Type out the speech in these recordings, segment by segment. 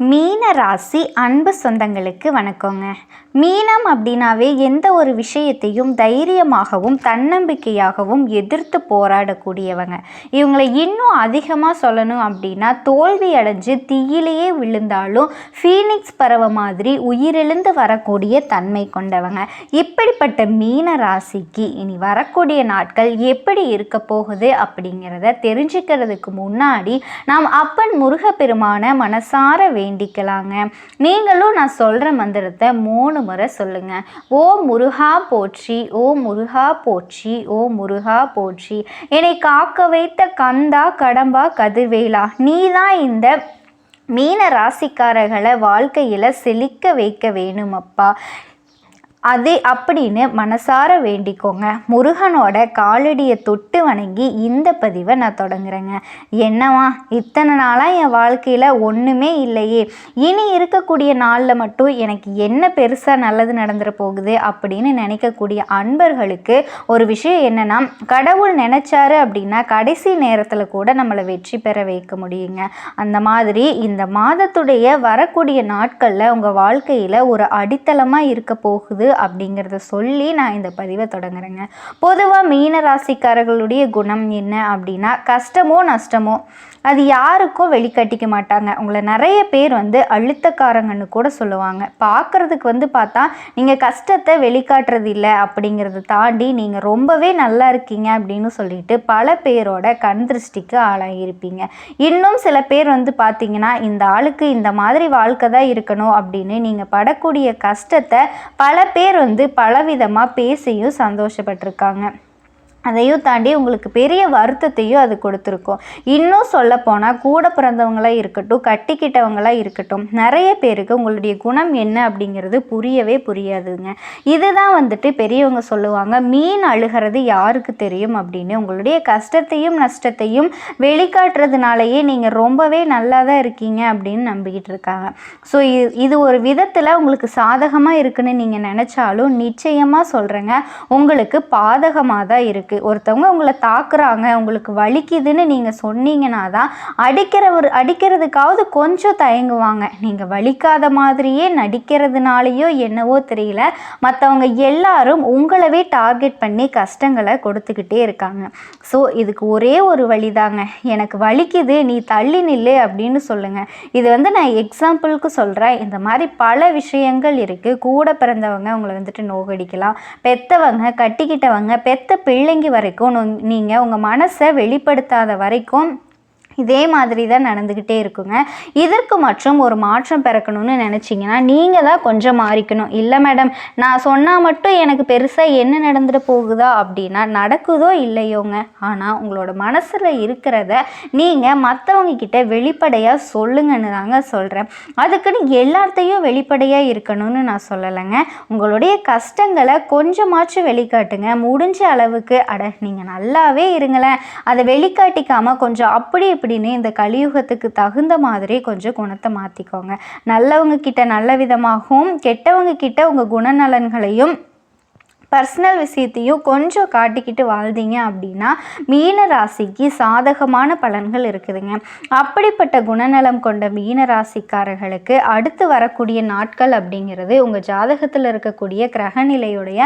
மீன ராசி அன்பு சொந்தங்களுக்கு வணக்கங்க. மீனம் அப்படின்னாவே எந்த ஒரு விஷயத்தையும் தைரியமாகவும் தன்னம்பிக்கையாகவும் எதிர்த்து போராடக்கூடியவங்க. இவங்களை இன்னும் அதிகமாக சொல்லணும் அப்படின்னா தோல்வி அடைஞ்சு தீயிலேயே விழுந்தாலும் ஃபீனிக்ஸ் பறவை மாதிரி உயிரிழந்து வரக்கூடிய தன்மை கொண்டவங்க. இப்படிப்பட்ட மீன ராசிக்கு இனி வரக்கூடிய நாட்கள் எப்படி இருக்க போகுது அப்படிங்கிறத தெரிஞ்சுக்கிறதுக்கு முன்னாடி நாம் அப்பன் முருகப்பெருமான மனசார வேண்டும் வேண்டிக்கலாங்க. நீங்களும் நான் சொல்கிற மந்திரத்தை மூணு முறை சொல்லுங்க. ஓ முருகா போற்றி ஓ முருகா போற்றி ஓ முருகா போற்றி. என்னை காக்க வைத்த கந்தா கடம்பா கதிர்வேலா நீதான் இந்த மீன ராசிக்காரர்களை வாழ்க்கையில் செழிக்க வைக்க வேணுமப்பா. அதே அப்படின்னு மனசார வேண்டிக்கோங்க. முருகனோட காலடியை தொட்டு வணங்கி இந்த பதிவை நான் தொடங்குறேங்க. என்னவா இத்தனை நாளாக என் வாழ்க்கையில் ஒன்றுமே இல்லையே. இனி இருக்கக்கூடிய நாளில் மட்டும் எனக்கு என்ன பெருசாக நல்லது நடந்துட போகுது அப்படின்னு நினைக்கக்கூடிய அன்பர்களுக்கு ஒரு விஷயம் என்னென்னா கடவுள் நினச்சாரு அப்படின்னா கடைசி நேரத்தில் கூட நம்மளை வெற்றி பெற வைக்க முடியுங்க. அந்த மாதிரி இந்த மாதத்துடைய வரக்கூடிய நாட்களில் உங்கள் வாழ்க்கையில் ஒரு அடித்தளமாக இருக்க போகுது அப்படிங்கிறத சொல்லி நான் இந்த பதிவை தொடங்குறேங்க. பொதுவாக மீன ராசிக்காரர்களுடைய குணம் என்ன அப்படின்னா கஷ்டமோ நஷ்டமோ அது யாருக்கும் வெளிக்காட்டிக்க மாட்டாங்க. உங்களை நிறைய பேர் வந்து அழுத்தக்காரங்கன்னு கூட சொல்லுவாங்க. பார்க்குறதுக்கு வந்து பார்த்தா நீங்கள் கஷ்டத்தை வெளிக்காட்டுறது இல்லை அப்படிங்கிறத தாண்டி நீங்கள் ரொம்பவே நல்லா இருக்கீங்க அப்படின்னு சொல்லிட்டு பல பேரோட கண் திருஷ்டிக்கு ஆளாகியிருப்பீங்க இன்னும் சில பேர் வந்து பார்த்தீங்கன்னா இந்த ஆளுக்கு இந்த மாதிரி வாழ்க்கை தான் இருக்கணும் அப்படின்னு நீங்கள் படக்கூடிய கஷ்டத்தை பல பேர் வந்து பலவிதமாக பேசியும் சந்தோஷப்பட்டிருக்காங்க. அதையும் தாண்டி உங்களுக்கு பெரிய வருத்தத்தையும் அது கொடுத்துருக்கும். இன்னும் சொல்லப்போனால் கூட பிறந்தவங்களாக இருக்கட்டும் கட்டிக்கிட்டவங்களாக இருக்கட்டும் நிறைய பேருக்கு உங்களுடைய குணம் என்ன அப்படிங்கிறது புரியவே புரியாதுங்க. இதுதான் வந்துட்டு பெரியவங்க சொல்லுவாங்க மீன் அழுகிறது யாருக்கு தெரியும்? அப்படின்னு. உங்களுடைய கஷ்டத்தையும் நஷ்டத்தையும் வெளிக்காட்டுறதுனாலயே நீங்கள் ரொம்பவே நல்லா தான் இருக்கீங்க அப்படின்னு நம்பிக்கிட்டு இருக்காங்க. ஸோ இது ஒரு விதத்தில் உங்களுக்கு சாதகமாக இருக்குன்னு நீங்கள் நினச்சாலும் நிச்சயமாக சொல்கிறேங்க உங்களுக்கு பாதகமாக தான் இருக்குது இருக்குது ஒருத்தவங்க உங்களை தாக்குறாங்க உங்களுக்கு வலிக்குதுன்னு நீங்கள் சொன்னீங்கன்னா தான் அடிக்கிறவர் அடிக்கிறதுக்காவது கொஞ்சம் தயங்குவாங்க. நீங்கள் வலிக்காத மாதிரியே நடிக்கிறதுனாலையோ என்னவோ தெரியல. மற்றவங்க எல்லாரும் உங்களவே டார்கெட் பண்ணி கஷ்டங்களை கொடுத்துக்கிட்டே இருக்காங்க. ஸோ இதுக்கு ஒரே ஒரு வழி தாங்க எனக்கு வலிக்குது நீ தள்ளி நில்லு அப்படின்னு சொல்லுங்கள் இது வந்து நான் எக்ஸாம்பிளுக்கு சொல்கிறேன் இந்த மாதிரி பல விஷயங்கள் இருக்குது கூட பிறந்தவங்க உங்களை வந்துட்டு நோகடிக்கலாம். பெத்தவங்க கட்டிக்கிட்டவங்க பெத்த பிள்ளைங்க இறங்கி வரைக்கும் நீங்கள் உங்கள் மனசை வெளிப்படுத்தாத வரைக்கும் இதே மாதிரி தான் நடந்துக்கிட்டே இருக்குங்க. இதற்கு மற்றும் ஒரு மாற்றம் பிறக்கணும்னு நினச்சிங்கன்னா நீங்கள் தான் கொஞ்சம் மாறிக்கணும். இல்லை மேடம் நான் சொன்னால் மட்டும் எனக்கு பெருசாக என்ன நடந்துட்டு போகுதா அப்படின்னா நடக்குதோ இல்லையோங்க. ஆனால் உங்களோட மனசில் இருக்கிறத நீங்கள் மற்றவங்க கிட்ட வெளிப்படையாக சொல்லுங்கன்னு தாங்க சொல்கிறேன் அதுக்குன்னு எல்லாத்தையும் வெளிப்படையாக இருக்கணும்னு நான் சொல்லலைங்க. உங்களுடைய கஷ்டங்களை கொஞ்சமாச்சும் வெளிக்காட்டுங்க. முடிஞ்ச அளவுக்கு அட நீங்கள் நல்லாவே இருங்களேன். அதை வெளிக்காட்டிக்காமல் கொஞ்சம் அப்படி இப்படி அப்படின்னு இந்த கலியுகத்துக்கு தகுந்த மாதிரி கொஞ்சம் குணத்தை மாற்றிக்கோங்க நல்லவங்க கிட்ட நல்ல விதமாகவும் கெட்டவங்க கிட்ட உங்கள் குணநலன்களையும் பர்சனல் விஷயத்தையும் கொஞ்சம் காட்டிக்கிட்டு வாழ்ந்தீங்க அப்படின்னா மீன ராசிக்கு சாதகமான பலன்கள் இருக்குதுங்க. அப்படிப்பட்ட குணநலம் கொண்ட மீன ராசிக்காரர்களுக்கு அடுத்து வரக்கூடிய நாட்கள் அப்படிங்கிறது உங்கள் ஜாதகத்தில் இருக்கக்கூடிய கிரகநிலையுடைய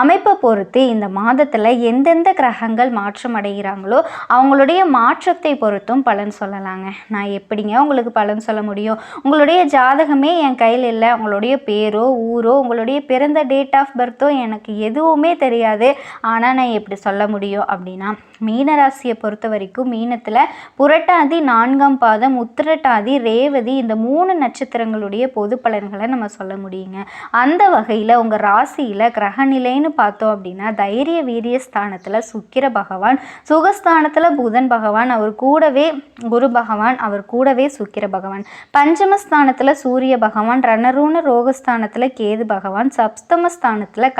அமைப்பை பொறுத்து இந்த மாதத்தில் எந்தெந்த கிரகங்கள் மாற்றம் அடைகிறாங்களோ அவங்களுடைய மாற்றத்தை பொறுத்தும் பலன் சொல்லலாங்க. நான் எப்படிங்க உங்களுக்கு பலன் சொல்ல முடியும்? உங்களுடைய ஜாதகமே என் கையில் இல்லை. உங்களுடைய பேரோ ஊரோ உங்களுடைய பிறந்த டேட் ஆஃப் பர்த்தோ எனக்கு எதுவுமே தெரியாது. ஆனால் நான் எப்படி சொல்ல முடியும் அப்படின்னா மீனராசியை பொறுத்த வரைக்கும் மீனத்தில் புரட்டாதி நான்காம் பாதம் உத்திரட்டாதி ரேவதி இந்த மூணு நட்சத்திரங்களுடைய பொது பலன்களை நம்ம சொல்ல முடியுங்க. அந்த வகையில் உங்கள் ராசியில் கிரகநிலைன்னு பார்த்தோம் அப்படின்னா தைரிய வீரிய ஸ்தானத்தில் சுக்கிர பகவான் சுகஸ்தானத்தில் புதன் பகவான் அவர் கூடவே குரு பகவான் அவர் கூடவே சுக்கிர பகவான். பஞ்சமஸ்தானத்தில் சூரிய பகவான் ரணரூண ரோகஸ்தானத்தில் கேது பகவான் சப்தமஸ்தானத்தில்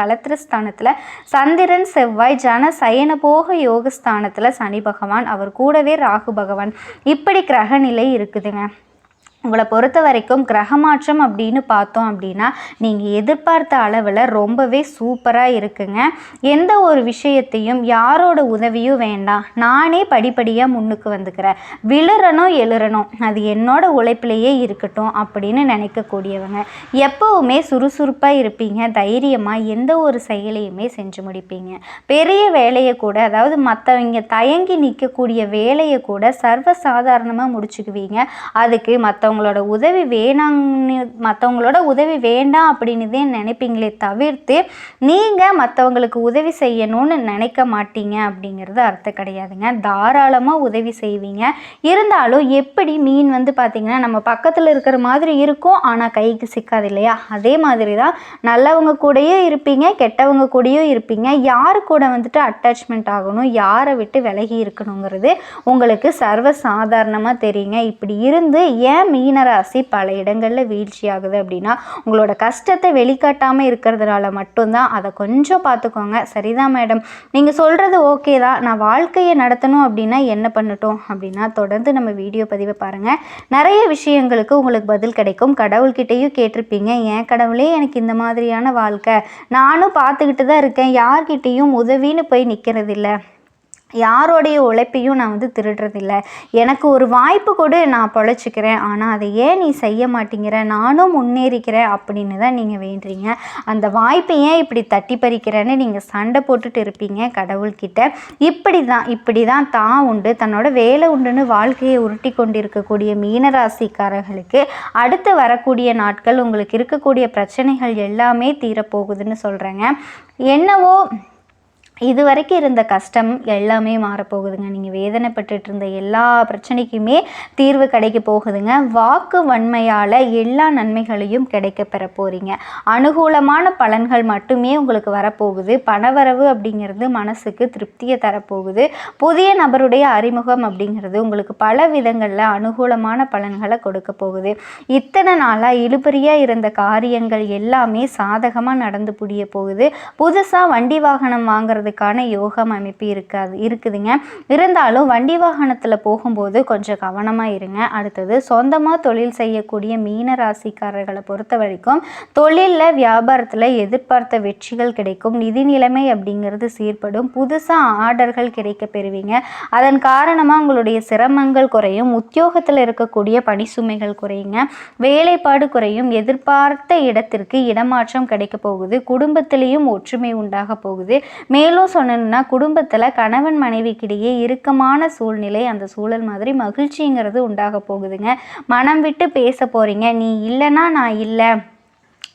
கலத்திரஸ்தானத்தில் சந்திரன் செவ்வாய் ஜன சயனபோக யோகஸ்தானத்தில் ஸ்தானத்தில் சனி பகவான் அவர் கூடவே ராகு பகவான். இப்படி கிரக நிலை இருக்குதுங்க. உங்களை பொறுத்த வரைக்கும் கிரகமாற்றம் அப்படின்னு பார்த்தோம் அப்படின்னா நீங்கள் எதிர்பார்த்த அளவில் ரொம்பவே சூப்பராக இருக்குங்க. எந்த ஒரு விஷயத்தையும் யாரோட உதவியும் வேண்டாம். நானே படிப்படியாக முன்னுக்கு வந்துக்கிறேன். விழுறனும் எழுறணும். அது என்னோட உழைப்பிலேயே இருக்கட்டும் அப்படின்னு நினைக்கக்கூடியவங்க. எப்போவுமே சுறுசுறுப்பாக இருப்பீங்க. தைரியமாக எந்த ஒரு செயலையுமே செஞ்சு முடிப்பீங்க. பெரிய வேலையை கூட அதாவது மற்றவங்க தயங்கி நிற்கக்கூடிய வேலையை கூட சர்வசாதாரணமாக முடிச்சுக்குவீங்க. அதுக்கு மற்ற மற்றவங்களோட உதவி வேணாங்கன்னு மற்றவங்களோட உதவி வேண்டாம் அப்படின்னு தான் நினைப்பீங்களே தவிர்த்து நீங்கள் மற்றவங்களுக்கு உதவி செய்யணும்னு நினைக்க மாட்டீங்க அப்படிங்கிறது அர்த்தம் கிடையாதுங்க. தாராளமாக உதவி செய்வீங்க. இருந்தாலும் எப்படி மீன் வந்து பார்த்திங்கன்னா நம்ம பக்கத்தில் இருக்கிற மாதிரி இருக்கும் ஆனால் கைக்கு சிக்காது இல்லையா? அதே மாதிரி தான் நல்லவங்க கூடயே இருப்பீங்க கெட்டவங்க கூடயும் இருப்பீங்க. யார் கூட வந்துட்டு அட்டாச்மெண்ட் ஆகணும் யாரை விட்டு விலகி இருக்கணுங்கிறது உங்களுக்கு சர்வ சாதாரணமாக தெரியுங்க. இப்படி இருந்து ஏன் மீனராசி பல இடங்களில் வீழ்ச்சி ஆகுது அப்படின்னா உங்களோட கஷ்டத்தை வெளிக்காட்டாமல் இருக்கிறதுனால மட்டும்தான். அதை கொஞ்சம் பார்த்துக்கோங்க. சரிதான் மேடம் நீங்கள் சொல்கிறது ஓகே தான். நான் வாழ்க்கையை நடத்தணும் அப்படின்னா என்ன பண்ணட்டும் அப்படின்னா தொடர்ந்து நம்ம வீடியோ பதிவை பாருங்கள் நிறைய விஷயங்களுக்கு உங்களுக்கு பதில் கிடைக்கும். கடவுள்கிட்டையும் கேட்டிருப்பீங்க. ஏன் கடவுளே எனக்கு இந்த மாதிரியான வாழ்க்கை. நானும் பார்த்துக்கிட்டு தான் இருக்கேன். யார்கிட்டேயும் உதவின்னு போய் நிற்கிறதில்ல யாரோடைய உழைப்பையும் நான் வந்து திருடுறதில்ல. எனக்கு ஒரு வாய்ப்பு கூட நான் பொழைச்சிக்கிறேன். ஆனால் அதை ஏன் நீ செய்ய மாட்டேங்கிற? நானும் முன்னேறிக்கிறேன் அப்படின்னு தான் நீங்கள் வேண்டுறீங்க. அந்த வாய்ப்பை ஏன் இப்படி தட்டி பறிக்கிறேன்னு நீங்கள் சண்டை போட்டுட்டு இருப்பீங்க கடவுள்கிட்ட. இப்படி தான் இப்படி தான் தான் உண்டு. தன்னோட வேலை உண்டுன்னு வாழ்க்கையை உருட்டி கொண்டிருக்கக்கூடிய மீனராசிக்காரர்களுக்கு அடுத்து வரக்கூடிய நாட்கள் உங்களுக்கு இருக்கக்கூடிய பிரச்சனைகள் எல்லாமே தீரப்போகுதுன்னு சொல்கிறேங்க என்னவோ இது வரைக்கும் இருந்த கஷ்டம் எல்லாமே மாறப்போகுதுங்க. நீங்கள் வேதனைப்பட்டுட்டு இருந்த எல்லா பிரச்சனைக்குமே தீர்வு கிடைக்க போகுதுங்க. வாக்கு வன்மையால் எல்லா நன்மைகளையும் கிடைக்க பெற போகிறீங்க அனுகூலமான பலன்கள் மட்டுமே உங்களுக்கு வரப்போகுது. பணவரவு அப்படிங்கிறது மனசுக்கு திருப்தியை தரப்போகுது. புதிய நபருடைய அறிமுகம் அப்படிங்கிறது உங்களுக்கு பல விதங்களில் அனுகூலமான பலன்களை கொடுக்க போகுது. இத்தனை நாளாக இழுபறியாக இருந்த காரியங்கள் எல்லாமே சாதகமாக நடந்து புரிய போகுது. புதுசாக வண்டி வாகனம் வாங்குறது போகிறதுக்கான யோகம் அமைப்பு இருக்காது இருக்குதுங்க. இருந்தாலும் வண்டி வாகனத்தில் போகும்போது கொஞ்சம் கவனமாக இருங்க. அடுத்தது சொந்தமாக தொழில் செய்யக்கூடிய மீன ராசிக்காரர்களை பொறுத்த வரைக்கும் தொழிலில் வியாபாரத்தில் எதிர்பார்த்த வெற்றிகள் கிடைக்கும். நிதி நிலைமை அப்படிங்கிறது சீர்படும். புதுசாக ஆர்டர்கள் கிடைக்க பெறுவீங்க. அதன் காரணமாக உங்களுடைய சிரமங்கள் குறையும். உத்தியோகத்தில் இருக்கக்கூடிய பணி சுமைகள் குறையுங்க. வேலைப்பாடு குறையும். எதிர்பார்த்த இடத்திற்கு இடமாற்றம் கிடைக்க போகுது. குடும்பத்திலையும் ஒற்றுமை உண்டாக போகுது. மேலும் மேலும் சொன்னோம்னா குடும்பத்தில் கணவன் மனைவிக்கிடையே இறுக்கமான சூழ்நிலை அந்த சூழல் மாதிரி மகிழ்ச்சிங்கிறது உண்டாக போகுதுங்க. மனம் விட்டு பேச போகிறீங்க நீ இல்லைன்னா நான் இல்லை.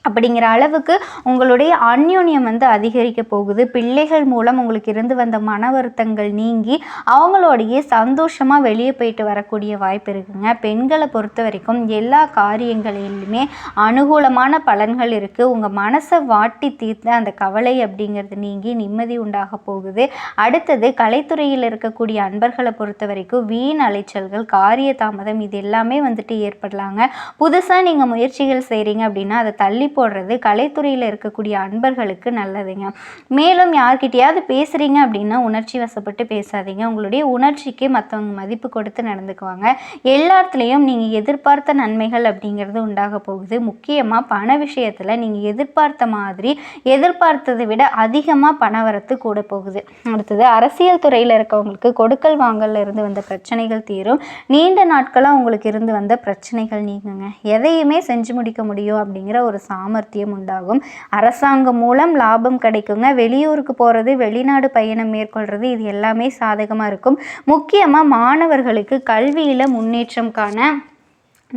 அப்படிங்கிற அளவுக்கு உங்களுடைய அந்யோன்யம் வந்து அதிகரிக்க போகுது. பிள்ளைகள் மூலம் உங்களுக்கு இருந்து வந்த மன வருத்தங்கள் நீங்கி அவங்களோடையே சந்தோஷமாக வெளியே போயிட்டு வரக்கூடிய வாய்ப்பு இருக்குங்க. பெண்களை பொறுத்த வரைக்கும் எல்லா காரியங்களிலுமே அனுகூலமான பலன்கள் இருக்குது உங்கள் மனசை வாட்டி தீர்த்த அந்த கவலை அப்படிங்கிறது நீங்கி நிம்மதி உண்டாக போகுது. அடுத்தது கலைத்துறையில் இருக்கக்கூடிய அன்பர்களை பொறுத்த வரைக்கும் வீண் அலைச்சல்கள் காரிய தாமதம் இது எல்லாமே வந்துட்டு ஏற்படலாங்க. புதுசாக நீங்கள் முயற்சிகள் செய்கிறீங்க அப்படின்னா அதை தள்ளி போடுறது கலைத்துறையில் இருக்கக்கூடிய அன்பர்களுக்கு நல்லதுங்க. மேலும் யார்கிட்டயாவது பேசுகிறீங்க அப்படின்னா உணர்ச்சி வசப்பட்டு பேசாதீங்க. உங்களுடைய உணர்ச்சிக்கு மற்றவங்க மதிப்பு கொடுத்து நடந்துக்குவாங்க. எல்லாத்துலேயும் நீங்கள் எதிர்பார்த்த நன்மைகள் அப்படிங்கிறது உண்டாக போகுது. முக்கியமாக பண விஷயத்தில் நீங்கள் எதிர்பார்த்த மாதிரி எதிர்பார்த்ததை விட அதிகமாக பண வரத்து கூட போகுது. அடுத்தது அரசியல் துறையில் இருக்கவங்களுக்கு கொடுக்கல் வாங்கல இருந்து வந்த பிரச்சனைகள் தீரும். நீண்ட நாட்களாக உங்களுக்கு இருந்து வந்த பிரச்சனைகள் நீங்குங்க. எதையுமே செஞ்சு முடிக்க முடியும் அப்படிங்கிற ஒரு சாமர்த்தியம் உண்டாகும். அரசாங்கம் மூலம் லாபம் கிடைக்குங்க. வெளியூருக்கு போகிறது வெளிநாடு பயணம் மேற்கொள்கிறது இது எல்லாமே சாதகமாக இருக்கும். முக்கியமாக மாணவர்களுக்கு கல்வியில் முன்னேற்றம் காண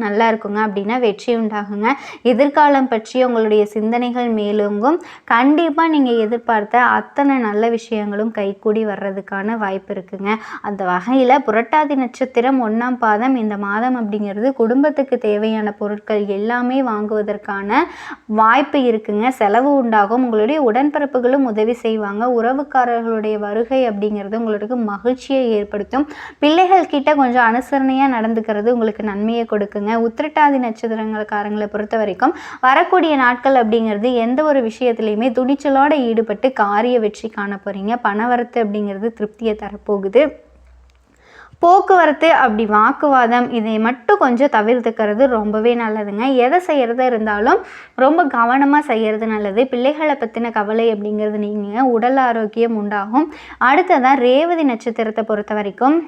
நல்லா இருக்குங்க அப்படின்னா வெற்றி உண்டாகுங்க. எதிர்காலம் பற்றி உங்களுடைய சிந்தனைகள் மேலுங்கும். கண்டிப்பாக நீங்கள் எதிர்பார்த்த அத்தனை நல்ல விஷயங்களும் கைக்கூடி வர்றதுக்கான வாய்ப்பு இருக்குங்க. அந்த வகையில் புரட்டாதி நட்சத்திரம் ஒன்றாம் பாதம் இந்த மாதம் அப்படிங்கிறது குடும்பத்துக்கு தேவையான பொருட்கள் எல்லாமே வாங்குவதற்கான வாய்ப்பு இருக்குங்க. செலவு உண்டாகும். உங்களுடைய உடன்பிறப்புகளும் உதவி செய்வாங்க. உறவுக்காரர்களுடைய வருகை அப்படிங்கிறது உங்களுக்கு மகிழ்ச்சியை ஏற்படுத்தும். பிள்ளைகள் கிட்ட கொஞ்சம் அனுசரணையாக நடந்துக்கிறது உங்களுக்கு நன்மையை கொடுக்குங்க. பாருங்க உத்திரட்டாதி நட்சத்திரங்களுக்காரங்களை பொறுத்த வரைக்கும் வரக்கூடிய நாட்கள் அப்படிங்கிறது எந்த ஒரு விஷயத்துலையுமே துணிச்சலோடு ஈடுபட்டு காரிய வெற்றி காண போகிறீங்க பணவரத்து அப்படிங்கிறது திருப்தியை தரப்போகுது. போக்குவரத்து அப்படி வாக்குவாதம் இதை மட்டும் கொஞ்சம் தவிர்த்துக்கிறது ரொம்பவே நல்லதுங்க. எதை செய்கிறதா இருந்தாலும் ரொம்ப கவனமாக செய்கிறது நல்லது. பிள்ளைகளை பற்றின கவலை அப்படிங்கிறது நீங்கள் உடல் ஆரோக்கியம் உண்டாகும். அடுத்ததான் ரேவதி நட்சத்திரத்தை பொறுத்த வரைக்கும்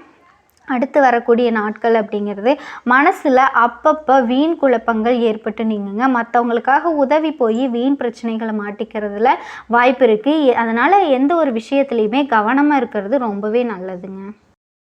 அடுத்து வரக்கூடிய நாட்கள் அப்படிங்கிறது மனசில் அப்பப்போ வீண் குழப்பங்கள் ஏற்பட்டு நீங்குங்க. மற்றவங்களுக்காக உதவி போய் வீண் பிரச்சனைகளை மாட்டிக்கிறதுல வாய்ப்பு இருக்குது அதனால் எந்த ஒரு விஷயத்துலையுமே கவனமாக இருக்கிறது ரொம்பவே நல்லதுங்க.